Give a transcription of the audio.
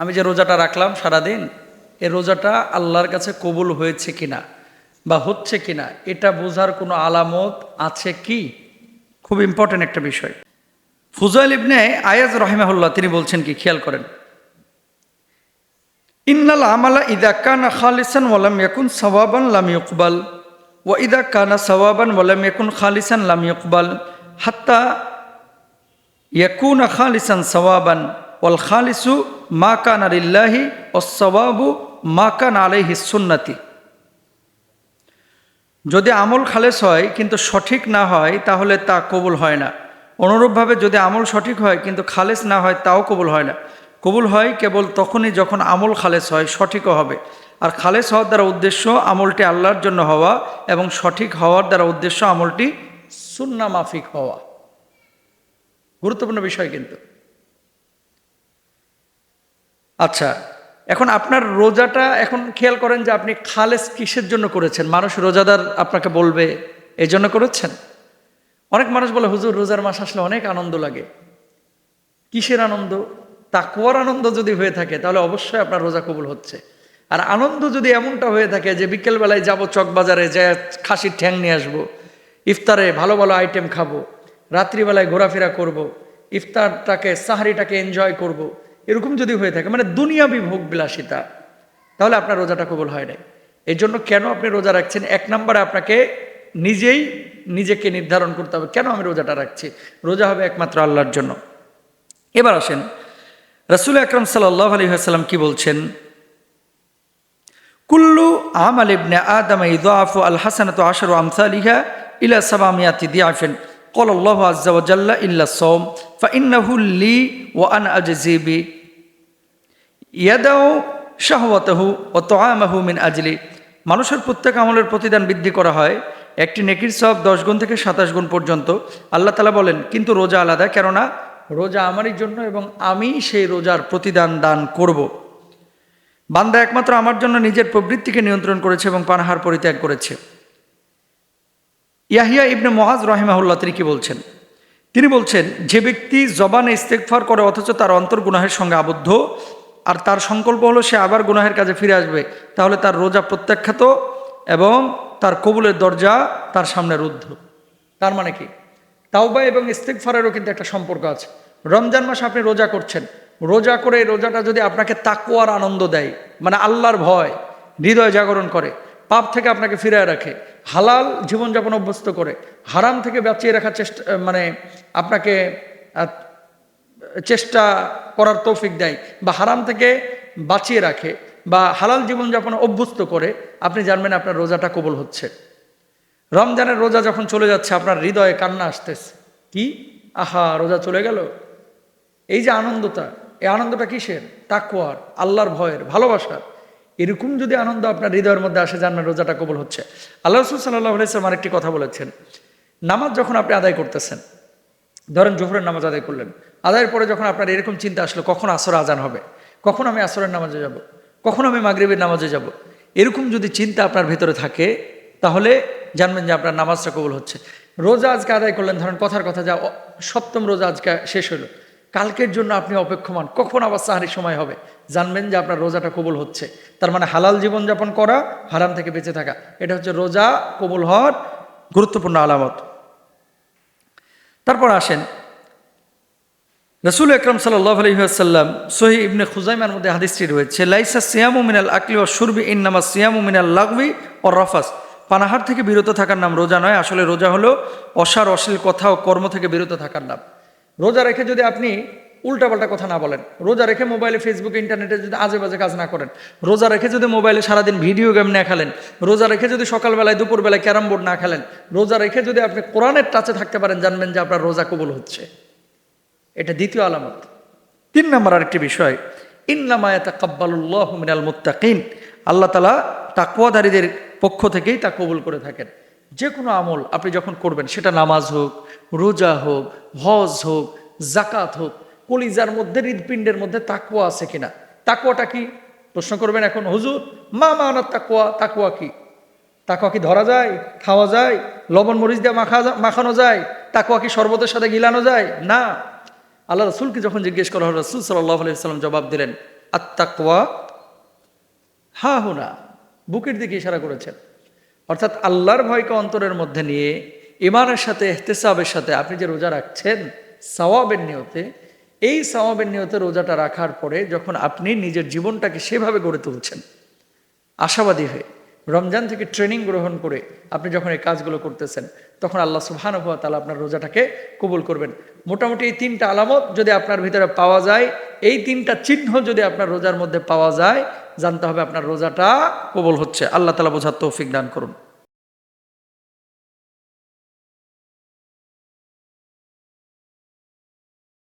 আমি যে রোজাটা রাখলাম সারাদিন, এ রোজাটা আল্লাহর কাছে কবুল হয়েছে কিনা বা হচ্ছে কিনা, এটা বোঝার কোনো আলামত আছে কি? খুব ইম্পর্টেন্ট একটা বিষয়। ফুজাইল ইবনে আয়াজ রহিমাহুল্লাহ, তিনি বলছেন কি, খেয়াল করেন। ইন্নাল আমালা ইদা কানা খালিসান ওয়ালাম ইয়াকুন সওয়াবান লাম ইকবাল ওয়া ইদা কানা সওয়াবান ওয়ালাম ইয়াকুন খালিসান লাম ইকবাল হাত্তা ইয়াকুন খালিসান সওয়াবান। ওয়াল খালিসু মা কান আলিল্লাহি ও সওয়াবু মা কান আলাইহি সুন্নাতি। যদি আমল খালেস হয় কিন্তু সঠিক না হয়, তাহলে তা কবুল হয় না। অনুরূপভাবে যদি আমল সঠিক হয় কিন্তু খালেস না হয়, তাও কবুল হয় না। কবুল হয় কেবল তখনই যখন আমল খালেস হয়, সঠিকও হবে। আর খালেস হওয়ার দ্বারা উদ্দেশ্য আমলটি আল্লাহর জন্য হওয়া এবং সঠিক হওয়ার দ্বারা উদ্দেশ্য আমলটি সুন্না মাফিক হওয়া। গুরুত্বপূর্ণ বিষয় কিন্তু। আচ্ছা এখন আপনার রোজাটা এখন খেয়াল করেন যে আপনি খালেস কিসের জন্য করেছেন মানুষ রোজাদার আপনাকে বলবে এই জন্য করেছেন অনেক মানুষ বলে, হুজুর, রোজার মাস আসলে অনেক আনন্দ লাগে কিসের আনন্দ তাকুয়ার আনন্দ যদি হয়ে থাকে, তাহলে অবশ্যই আপনার রোজা কবুল হচ্ছে আর আনন্দ যদি এমনটা হয়ে থাকে যে বিকেলবেলায় যাব চকবাজারে যে খাসির ঠ্যাং নিয়ে আসব, ইফতারে ভালো ভালো আইটেম খাব, রাত্রিবেলায় ঘোরাফেরা করব। ইফতারটাকে, সাহারিটাকে এনজয় করব। এরকম যদি হয়ে থাকে মানে দুনিয়াবি ভোগ বিলাসিতা তাহলে আপনার রোজাটা কবুল হয় নাই এই জন্য কেন আপনি রোজা রাখছেন এক নম্বরে আপনাকে নিজেই নিজেকে নির্ধারণ করতে হবে কেন আমি রোজাটা রাখছি রোজা হবে একমাত্র আল্লাহর জন্য এবার আসেন রসুল আকরম সাল্লাহ আলী সাল্লাম কি বলছেন কুল্লু আমাল ইবনে আদম ইদাফু আল হাসানাত আশারু আমসালিহা ইলা সাবামিয়াতি দিয়াফিন قال الله عز وجل إلا الصوم فإنه لي وأنا أجزي به ইয়াদাও শাহওয়াতাহু ও তোয়ামাহু মিন আজলি। মানুষের প্রত্যেক আমলের প্রতিদান বৃদ্ধি করা হয়। একটি নেকির সব দশ গুণ থেকে সাতাশ গুণ পর্যন্ত। আল্লাহ তালা বলেন, কিন্তু রোজা আলাদা, কেননা রোজা আমারই জন্য এবং আমি সেই রোজার প্রতিদান দান করব। বান্দা একমাত্র আমার জন্য নিজের প্রবৃত্তিকে নিয়ন্ত্রণ করেছে এবং পানাহার পরিত্যাগ করেছে। ইয়াহিয়া ইবনে মহাজ রহিমাহুল্লাহ তিনি কি বলছেন? তিনি বলছেন, যে ব্যক্তি জবানে ইস্তেকফার করে অথচ তার অন্তর গুনাহের সঙ্গে আবদ্ধ আর তার সংকল্প হলো সে আবার গুনাহের কাজে ফিরে আসবে। তাহলে তার রোজা প্রত্যাখ্যাত এবং তার কবুলের দরজা তার সামনে রুদ্ধ। তার মানে কি? তাওবা এবং ইস্তেকফারেরও কিন্তু একটা সম্পর্ক আছে। রমজান মাসে আপনি রোজা করছেন। রোজা করে রোজাটা যদি আপনাকে তাকুয়ার আনন্দ দেয় মানে আল্লাহর ভয়, হৃদয় জাগরণ করে, পাপ থেকে আপনাকে ফিরায় রাখে, হালাল জীবনযাপন অভ্যস্ত করে, হারাম থেকে বাঁচিয়ে রাখার চেষ্টা মানে আপনাকে চেষ্টা করার তৌফিক দেয় বা হারাম থেকে বাঁচিয়ে রাখে বা হালাল জীবনযাপন অভ্যস্ত করে, আপনি জানবেন আপনার রোজাটা কবল হচ্ছে। রমজানের রোজা যখন চলে যাচ্ছে, আপনার হৃদয়ে কান্না আসতেছে। কি? আহা, রোজা চলে গেল? এই যে আনন্দটা, এই আনন্দটা কিসের? তাকুয়ার আল্লাহর ভয়ের, ভালোবাসার। এরকম যদি আনন্দ আপনার হৃদয়ের মধ্যে আসে, জানবেন রোজাটা কবল হচ্ছে। আল্লাহ রসুল সাল্লাহ আলাইসলাম আরেকটি কথা বলেছেন। নামাজ যখন আপনি আদায় করতেছেন ধরেন জোহরের নামাজ আদায় করলেন। আদায়ের পরে যখন আপনার এরকম চিন্তা আসলো, কখন আসর আজান হবে? কখন আমি আসরের নামাজে যাব? কখন আমি মাগরিবের নামাজে যাব? এরকম যদি চিন্তা আপনার ভেতরে থাকে, তাহলে জানবেন যে আপনার নামাজটা কবুল হচ্ছে। রোজা আজকে আদায় করলেন, ধরেন কথার কথা যা সপ্তম রোজা আজকে শেষ হলো। কালকের জন্য আপনি অপেক্ষমান, কখন আবার সাহারির সময় হবে? জানবেন যে আপনার রোজাটা কবুল হচ্ছে। তার মানে হালাল জীবনযাপন করা, হারাম থেকে বেঁচে থাকা। এটা হচ্ছে রোজা কবুল হওয়ার গুরুত্বপূর্ণ আলামত। তারপর আসেন। রসুল আকরম সাল্লাহ আলহিহাসাল্লাম সহি ইবনে খুজাইমার মধ্যে হাদিসটি রয়েছে, লাইসা সিয়ামু মিনাল আকলি ও সুরবি ইন্নামা সিয়ামু মিনাল লাগবি ও রফাস। পানাহার থেকে বিরত থাকার নাম রোজা নয়, আসলে রোজা হলো অসার, অশ্লীল কথা ও কর্ম থেকে বিরত থাকার নাম। রোজা রেখে যদি আপনি উল্টাপাল্টা কথা না বলেন। রোজা রেখে মোবাইলে, ফেসবুকে, ইন্টারনেটে যদি আজে বাজে কাজ না করেন, রোজা রেখে যদি মোবাইলে সারাদিন ভিডিও গেম না খেলেন, রোজা রেখে যদি সকালবেলায়, দুপুরবেলায় ক্যারাম বোর্ড না খেলেন, রোজা রেখে যদি আপনি কোরআনের টাচে থাকতে পারেন, জানবেন যে আপনার রোজা কবুল হচ্ছে। এটা দ্বিতীয় আলামত। তিন নম্বর আরেকটি বিষয় ইন্নামায়াতা কাব্বালুল্লাহ মিনাল মুত্তাকিন। আল্লাহ তালা তাকুয়াধারীদের পক্ষ থেকেই তা কবুল করে থাকেন। যে কোনো আমল আপনি যখন করবেন, সেটা নামাজ হোক, রোজা হোক, হজ হোক জাকাত হোক কলিজার মধ্যে হৃদপিণ্ডের মধ্যে তাকুয়া আছে কিনা? তাকুয়াটা কি? প্রশ্ন করবেন এখন, হুজুর, মা মানার তাকুয়া তাকুয়া কি? তাকুয়া কি ধরা যায়, খাওয়া যায়, লবণ মরিচ দিয়ে মাখা মাখানো যায় তাকুয়া কি শরবতের সাথে গিলানো যায়? না। আল্লাহ রসুলকে যখন জিজ্ঞেস করা হলো, রসুল সাল্লাহ আলাইসাল্লাম জবাব দিলেন আত্মাকওয়া হা হুনা, বুকের দিকে ইশারা করেছেন। অর্থাৎ আল্লাহর ভয়কে অন্তরের মধ্যে নিয়ে ইমানের সাথে, এহতেসাবের সাথে আপনি যে রোজা রাখছেন, সওয়াবের নিয়তে এই সওয়াবের নিয়তে রোজাটা রাখার পরে যখন আপনি নিজের জীবনটাকে সেভাবে গড়ে তুলছেন, আশাবাদী হয়ে, রমজান থেকে ট্রেনিং গ্রহণ করে আপনি যখন এই কাজগুলো করতেছেন, তখন আল্লাহ সুবহানুভা তালা আপনার রোজাটাকে কবুল করবেন। মোটামুটি এই তিনটা আলামত যদি আপনার ভিতরে পাওয়া যায়, এই তিনটা চিহ্ন যদি আপনার রোজার মধ্যে পাওয়া যায়, জানতে হবে আপনার রোজাটা কবুল হচ্ছে। আল্লাহ তালা বোঝার তৌফিক দান করুন।